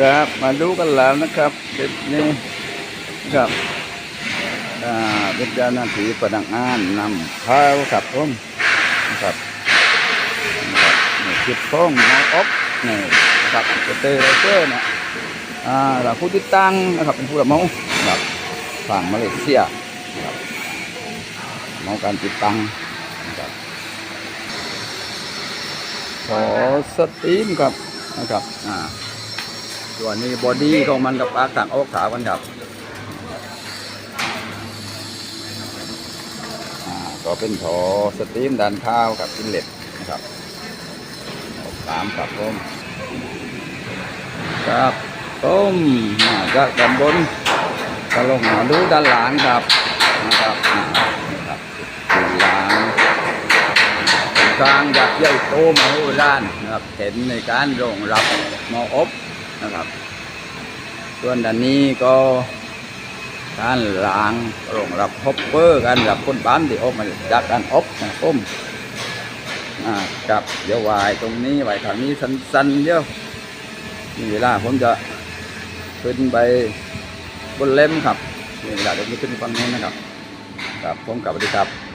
ครับมาดูกันแล้วนะครับคลิปนี้ครับอ่าเป็นเจ้าหน้าที่พนักงานนำข้าวครับผมนะครับคลิปของน้องอ๊บนี่ครับเตอร์ไรเตอร์นะอ่าเราผู้ติดตั้งนะครับเป็นผู้รับเหมาครับฝั่งมาเลเซียครับเหมาการติดตั้งนะครับขอสตรีมครับนะครับอ่า ส่วนนี้บอดี้ของมันกับปากต่างออกขาวกันครับอ่าก็เป็นถอสตรีมดันข้าวกับอินเล็ตนะครับสามครับผมครับต้มมาจากด้านบนก็ลงมาดูด้านหลังครับนะครับนะครับด้านหลังกลางยักษ์ใหญ่โตมโหฬารนะครับเห็นในการรองรับหมออบ นะครับ ส่วนด้านนี้ก็การล้างรองรับฮอปเปอร์การรับคนบ้านที่ออกมาจากการอบนะต้มอ่ากับเดี๋ยววายตรงนี้ไว้ทางนี้สั้นๆเดียวมีเวลาผมจะขึ้นไปบนเล่มครับมีเวลาเดี๋ยวผมขึ้นฟังนู้นนะครับ ครับผมกลับสวัสดีครับ